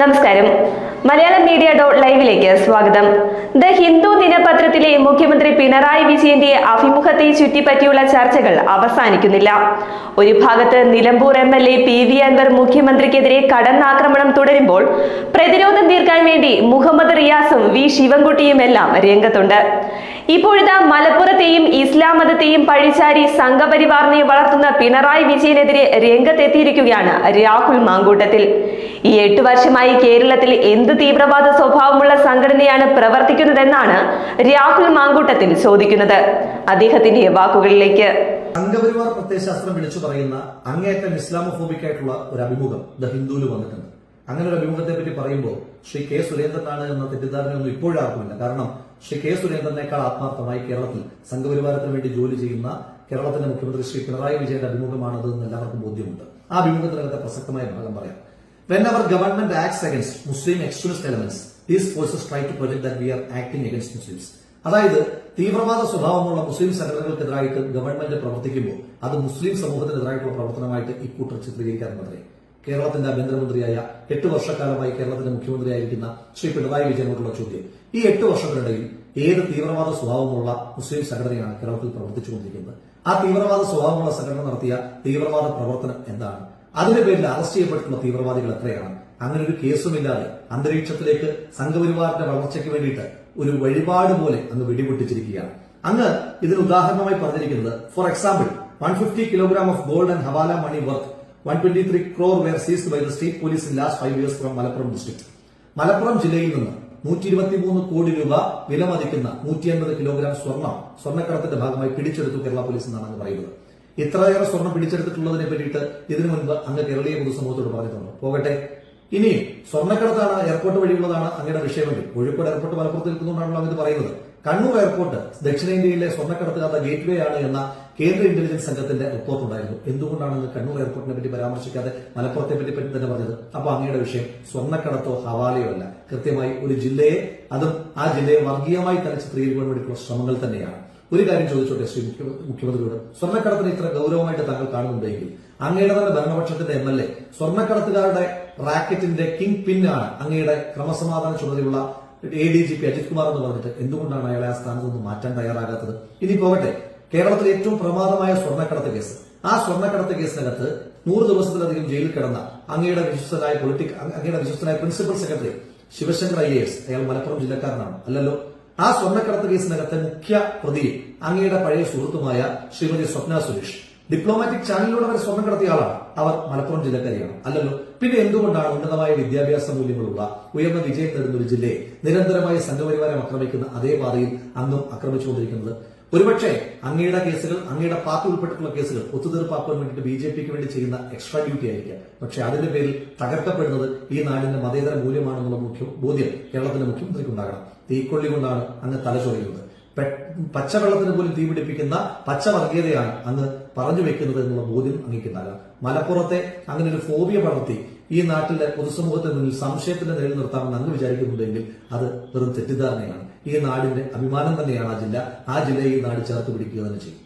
നമസ്കാരം. Malayalam media dot ലൈവിലേക്ക് സ്വാഗതം. ദ ഹിന്ദു ദിനപത്രത്തിലെ മുഖ്യമന്ത്രി പിണറായി വിജയന്റെ അഭിമുഖത്തെ ചുറ്റിപ്പറ്റിയുള്ള ചർച്ചകൾ അവസാനിക്കുന്നില്ല. ഒരു ഭാഗത്ത് Nilambur M L A P V Anvar മുഖ്യമന്ത്രിക്കെതിരെ കടന്നാക്രമണം തുടരുമ്പോൾ പ്രതിരോധം തീർക്കാൻ വേണ്ടി മുഹമ്മദ് റിയാസും വി ശിവൻകുട്ടിയും എല്ലാം രംഗത്തുണ്ട്. ഇപ്പോഴിതാ മലപ്പുറത്തെയും ഇസ്ലാം മതത്തെയും പഴിച്ചാരി സംഘപരിവാറിനെ വളർത്തുന്ന പിണറായി വിജയനെതിരെ രംഗത്തെത്തിയിരിക്കുകയാണ് രാഹുൽ മാങ്കൂട്ടത്തിൽ. ഈ എട്ട് വർഷമായി കേരളത്തിൽ എന്ത് തീവ്രവാദ സ്വഭാവമുള്ള സംഘടനയാണ് പ്രവർത്തിക്കുന്നതെന്നാണ് രാഹുൽ മാങ്കൂട്ടത്തിൽ ചോദിക്കുന്നത്. അദ്ദേഹത്തിന്റെ വാക്കുകളിലേക്ക്. സംഘപരിവാർ പ്രത്യയശാസ്ത്രം വിളിച്ചു പറയുന്ന അങ്ങേയറ്റം ഇസ്ലാമോഫോബിക് ആയിട്ടുള്ള ഒരു അഭിമുഖം ദ ഹിന്ദുവിൽ വന്നിട്ടുണ്ട്. അങ്ങനെ ഒരു അഭിമുഖത്തെ പറ്റി പറയുമ്പോൾ ശ്രീ കെ സുരേന്ദ്രനാണ് എന്ന തെറ്റിദ്ധാരണയൊന്നും ഇപ്പോഴാർക്കുമില്ല. കാരണം ശ്രീ കെ സുരേന്ദ്രനേക്കാൾ ആത്മാർത്ഥമായി കേരളത്തിൽ സംഘപരിവാരത്തിന് വേണ്ടി ജോലി ചെയ്യുന്ന കേരളത്തിന്റെ മുഖ്യമന്ത്രി ശ്രീ പിണറായി വിജയന്റെ അഭിമുഖമാണത് എന്ന് എല്ലാവർക്കും ബോധ്യമുണ്ട്. ആ അഭിമുഖത്തിനകത്തെ പ്രസക്തമായ ഭാഗം പറയാം. When our government acts against Muslim extremist elements these forces try to project that we are acting against Muslims അതായത് തീവ്രവാദ സ്വഭാവമുള്ള മുസ്ലിം സംഘടനകൾക്കെതിരായിട്ട് ഗവൺമെന്റ് പ്രവർത്തിക്കുമ്പോൾ അത് മുസ്ലിം സമൂഹത്തിനെതിരായിട്ടുള്ള പ്രവർത്തനമായിട്ട് ഇക്കൂട്ടർ ചിത്രീകരിക്കാറുണ്ടത്രേ കേരളത്തിന്റെ ആഭ്യന്തരമന്ത്രിയായ എട്ട് വർഷക്കാലമായി കേരളത്തിന്റെ മുഖ്യമന്ത്രിയായിരിക്കുന്ന ശ്രീ പിണറായി വിജയനോടുള്ള ചോദ്യം. ഈ എട്ട് വർഷത്തിനിടയിൽ ഏത് തീവ്രവാദ സ്വഭാവമുള്ള മുസ്ലിം സംഘടനയാണ് കേരളത്തിൽ പ്രവർത്തിച്ചുകൊണ്ടിരിക്കുന്നത്? ആ തീവ്രവാദ സ്വഭാവമുള്ള സംഘടന നടത്തിയ തീവ്രവാദ പ്രവർത്തനം എന്താണ്? അതിന്റെ പേരിൽ അറസ്റ്റ് ചെയ്യപ്പെട്ടിട്ടുള്ള തീവ്രവാദികൾ എത്രയാണ്? അങ്ങനെ ഒരു കേസുമില്ലാതെ അന്തരീക്ഷത്തിലേക്ക് സംഘപരിവാറിന്റെ വളർച്ചയ്ക്ക് വേണ്ടിയിട്ട് ഒരു വഴിപാട് പോലെ അങ്ങ് വെടിപൊട്ടിച്ചിരിക്കുകയാണ്. അങ്ങ് ഇതിന് ഉദാഹരണമായി പറഞ്ഞിരിക്കുന്നത് for example one fifty kilogram of gold and hawala money worth one twenty three crore were seized by the state police in last five years from Malappuram district Malappuram ജില്ലയിൽ നിന്ന് നൂറ്റി ഇരുപത്തിമൂന്ന് കോടി രൂപ വിലമതിക്കുന്ന നൂറ്റി അൻപത് കിലോഗ്രാം സ്വർണം സ്വർണക്കടത്തിന്റെ ഭാഗമായി പിടിച്ചെടുത്തു കേരള പോലീസ് എന്നാണ് അങ്ങ് പറയുന്നത്. ഇത്രയേറെ സ്വർണം പിടിച്ചെടുത്തിട്ടുള്ളതിനെ പറ്റിയിട്ട് ഇതിനു മുൻപ് അങ്ങ് കേരളീയ പൊതുസമൂഹത്തോട് പറഞ്ഞിട്ടുണ്ട്. പോകട്ടെ. ഇനി സ്വർണക്കടത്താണ് എയർപോർട്ട് വഴിയുള്ളതാണ് അങ്ങയുടെ വിഷയമെങ്കിൽ കോഴിക്കോട് എയർപോർട്ട് മലപ്പുറത്ത് നിൽക്കുന്നതുകൊണ്ടാണല്ലോ ഇത് പറയുന്നത്. കണ്ണൂർ എയർപോർട്ട് ദക്ഷിണേന്ത്യയിലെ സ്വർണക്കടത്തുകാരുടെ ഗേറ്റ്വേ ആണ് എന്ന കേന്ദ്ര ഇന്റലിജൻസ് സംഘത്തിന്റെ റിപ്പോർട്ട് ഉണ്ടായിരുന്നു എന്തുകൊണ്ടാണ് കണ്ണൂർ എയർപോർട്ടിനെ പറ്റി പരാമർശിക്കാതെ മലപ്പുറത്തെ പറ്റി പറ്റി തന്നെ പറഞ്ഞത്? അപ്പൊ അങ്ങയുടെ വിഷയം സ്വർണക്കടത്തോ ഹവാലയോ അല്ല. കൃത്യമായി ഒരു ജില്ലയെ അതും ആ ജില്ലയെ വർഗീയമായി തന്നെ ചിത്രീകരിക്കാൻ വേണ്ടിയിട്ടുള്ള ശ്രമങ്ങൾ തന്നെയാണ്. ഒരു കാര്യം ചോദിച്ചോട്ടെ ശ്രീ മുഖ്യ- മുഖ്യമന്ത്രിയോട്? സ്വർണക്കടത്തിന് ഇത്ര ഗൗരവമായിട്ട് താങ്കൾ കാണുന്നുണ്ടെങ്കിൽ അങ്ങയുടെ തന്നെ ഭരണപക്ഷത്തിന്റെ എം എൽ എ. സ്വർണക്കടത്തുകാരുടെ റാക്കറ്റിന്റെ കിങ് പിന്നാണ് അങ്ങയുടെ ക്രമസമാധാന ചുമതലയുള്ള A D G P Ajith Kumar എന്ന് പറഞ്ഞിട്ട് എന്തുകൊണ്ടാണ് അയാളെ ആ സ്ഥാനത്ത് നിന്ന് മാറ്റാൻ തയ്യാറാകാത്തത്? ഇനി പോകട്ടെ. കേരളത്തിലെ ഏറ്റവും പ്രമാദമായ സ്വർണക്കടത്ത് കേസ്. ആ സ്വർണക്കടത്ത് കേസിനകത്ത് നൂറ് ദിവസത്തിലധികം ജയിലിൽ കിടന്ന അങ്ങയുടെ വിശ്വസ്തനായ പൊളിറ്റിക് അങ്ങയുടെ വിശ്വസ്തനായ principal secretary Sivasankar I S അയാൾ മലപ്പുറം ജില്ലക്കാരനാണ് അല്ലല്ലോ? ആ സ്വർണക്കടത്ത് കേസിനകത്തെ മുഖ്യ പ്രതി അങ്ങയുടെ പഴയ സുഹൃത്തുമായ ശ്രീമതി സ്വപ്ന സുരേഷ്. ഡിപ്ലോമാറ്റിക് ചാനലിലൂടെ അവർ സ്വർണം കടത്തിയ ആളാണ് അവർ മലപ്പുറം ജില്ലക്കാരിയാണ്. അല്ലല്ലോ പിന്നെ എന്തുകൊണ്ടാണ് ഉന്നതമായ വിദ്യാഭ്യാസ മൂല്യങ്ങളുള്ള ഉയർന്ന വിജയം നേടുന്ന ഒരു ജില്ലയെ നിരന്തരമായി സംഘപരിവാരം ആക്രമിക്കുന്ന അതേ പാതയിൽ അങ്ങും ആക്രമിച്ചുകൊണ്ടിരിക്കുന്നത്? ഒരുപക്ഷെ അങ്ങയുടെ കേസുകൾ അങ്ങയുടെ പാർട്ടി ഉൾപ്പെട്ടിട്ടുള്ള കേസുകൾ ഒത്തുതീർപ്പാക്കാൻ വേണ്ടിയിട്ട് ബി ജെ പിക്ക് വേണ്ടി ചെയ്യുന്ന എക്സ്ട്രാ ഡ്യൂട്ടി ആയിരിക്കാം. പക്ഷെ അതിന്റെ പേരിൽ തകർക്കപ്പെടുന്നത് ഈ നാടിന്റെ മതേതര മൂല്യമാണെന്നുള്ള മുഖ്യ ബോധ്യം കേരളത്തിന്റെ മുഖ്യമന്ത്രിക്ക് ഉണ്ടാകണം. തീക്കൊള്ളി കൊണ്ടാണ് അങ്ങ് തലചൊറിയുന്നത്. പച്ചവെള്ളത്തിന് പോലും തീപിടിപ്പിക്കുന്ന പച്ചവർഗീയതയാണ് അന്ന് പറഞ്ഞു വെക്കുന്നത് എന്നുള്ള ബോധ്യം അങ്ങേക്കുണ്ടാകാം മലപ്പുറത്തെ അങ്ങനെ ഒരു ഫോബിയ പടർത്തി ഈ നാട്ടിലെ പൊതുസമൂഹത്തിന് മുന്നിൽ സംശയത്തിന്റെ നിലയിൽ നിർത്താമെന്ന് അങ്ങ് വിചാരിക്കുന്നുണ്ടെങ്കിൽ അത് വെറും തെറ്റിദ്ധാരണയാണ്. ഈ നാടിന്റെ അഭിമാനം തന്നെയാണ് ആ ജില്ല. ആ ജില്ലയെ ഈ നാട് ചേർത്ത് പിടിക്കുക തന്നെ ചെയ്യും.